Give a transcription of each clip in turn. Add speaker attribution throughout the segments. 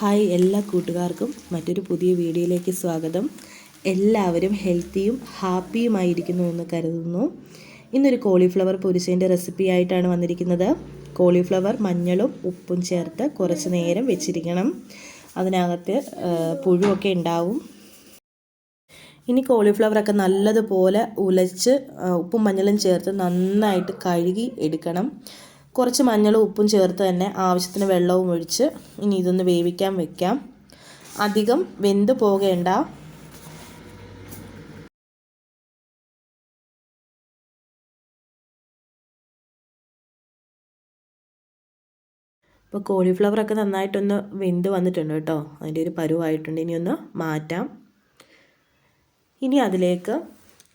Speaker 1: Hi എല്ലാ കൂട്ടുകാർക്കും മറ്റൊരു പുതിയ വീഡിയോയിലേക്ക് സ്വാഗതം. എല്ലാവരും ഹെൽത്തിയും ഹാപ്പിയുമായിരിക്കുന്നു എന്ന് കരുതുന്നു. ഇന്നൊരു കോളിഫ്ലവർ പൊരിച്ചതിന്റെ റെസിപ്പി ആയിട്ടാണ് വന്നിരിക്കുന്നത്. കോളിഫ്ലവർ മഞ്ഞളും ഉപ്പും ചേർത്ത് കുറച്ച് നേരം വെച്ചിരിക്കണം. അതിനകത്ത് പുഴുവൊക്കെ ഉണ്ടാവും. ഇനി കോളിഫ്ലവറൊക്കെ നല്ലതുപോലെ ഉലച്ച് ഉപ്പും മഞ്ഞളും ചേർത്ത് നന്നായിട്ട് കഴുകി എടുക്കണം. കുറച്ച് മഞ്ഞളും ഉപ്പും ചേർത്ത് തന്നെ ആവശ്യത്തിന് വെള്ളവും ഒഴിച്ച് ഇനി ഇതൊന്ന് വേവിക്കാൻ വെക്കാം. അധികം വെന്ത് പോകേണ്ട. ഇപ്പോൾ കോളിഫ്ലവറൊക്കെ നന്നായിട്ടൊന്ന് വെന്ത് വന്നിട്ടുണ്ട് കേട്ടോ. അതിന്റെ ഒരു പരുവായിട്ടുണ്ട്. ഇനി ഒന്ന് മാറ്റാം. ഇനി അതിലേക്ക്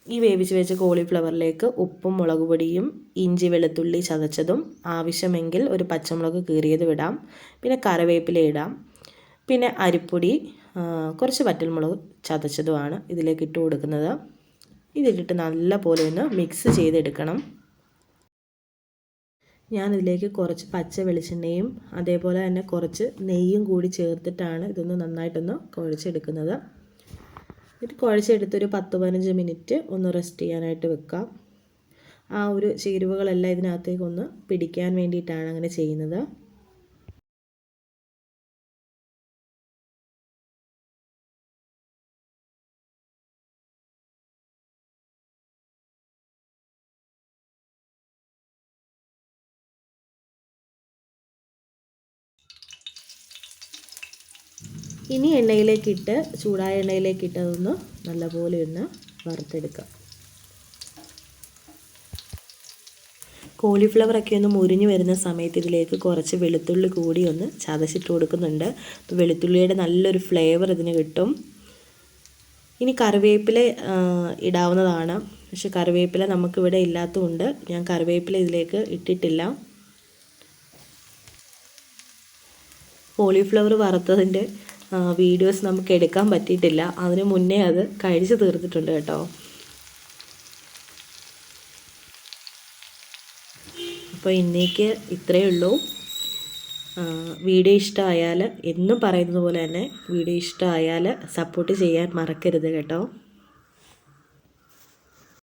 Speaker 1: ഈ വേവിച്ച് വെച്ച കോളിഫ്ലവറിലേക്ക് ഉപ്പും മുളക് പൊടിയും ഇഞ്ചി വെളുത്തുള്ളി ചതച്ചതും ആവശ്യമെങ്കിൽ ഒരു പച്ചമുളക് കീറിയതും ഇടാം പിന്നെ കറിവേപ്പില ഇടാം. പിന്നെ അരിപ്പൊടി കുറച്ച് വറ്റൽമുളക് ചതച്ചതുമാണ് ഇതിലേക്ക് ഇട്ട് കൊടുക്കുന്നത്. ഇതിലിട്ട് നല്ല പോലെ ഒന്ന് മിക്സ് ചെയ്തെടുക്കണം. ഞാനിതിലേക്ക് കുറച്ച് പച്ച വെളിച്ചെണ്ണയും അതേപോലെ തന്നെ കുറച്ച് നെയ്യും കൂടി ചേർത്തിട്ടാണ് ഇതൊന്ന് നന്നായിട്ടൊന്ന് കുഴച്ചെടുക്കുന്നത്. എന്നിട്ട് കുഴച്ചെടുത്തൊരു പത്ത് പതിനഞ്ച് മിനിറ്റ് ഒന്ന് റെസ്റ്റ് ചെയ്യാനായിട്ട് വെക്കാം. ആ ഒരു ചേരുവകളെല്ലാം ഇതിനകത്തേക്കൊന്ന് പിടിക്കാൻ വേണ്ടിയിട്ടാണ് അങ്ങനെ ചെയ്യുന്നത്. ഇനി എണ്ണയിലേക്കിട്ട് ചൂടായ എണ്ണയിലേക്കിട്ട് അതൊന്ന് നല്ലപോലെ ഒന്ന് വറുത്തെടുക്കാം. കോളിഫ്ലവറൊക്കെ ഒന്ന് മുരിഞ്ഞു വരുന്ന സമയത്ത് ഇതിലേക്ക് കുറച്ച് വെളുത്തുള്ളി കൂടി ഒന്ന് ചതച്ചിട്ട് കൊടുക്കുന്നുണ്ട്. വെളുത്തുള്ളിയുടെ നല്ലൊരു ഫ്ലേവർ ഇതിന് കിട്ടും. ഇനി കറിവേപ്പില ഇടാവുന്നതാണ്. പക്ഷെ കറിവേപ്പില നമുക്കിവിടെ ഇല്ലാത്തതുകൊണ്ട് ഞാൻ കറിവേപ്പില ഇതിലേക്ക് ഇട്ടിട്ടില്ല. കോളിഫ്ലവർ വറുത്തതിന്റെ വീഡിയോസ് നമുക്ക് എടുക്കാൻ പറ്റിയിട്ടില്ല. അതിന് മുന്നേ അത് കഴിച്ച് തീർത്തിട്ടുണ്ട് കേട്ടോ. അപ്പോൾ ഇന്നേക്ക് ഇത്രയേ ഉള്ളൂ. വീഡിയോ ഇഷ്ടമായാൽ എന്നും പറയുന്നത് പോലെ തന്നെ വീഡിയോ ഇഷ്ടമായാൽ സപ്പോർട്ട് ചെയ്യാൻ മറക്കരുത് കേട്ടോ.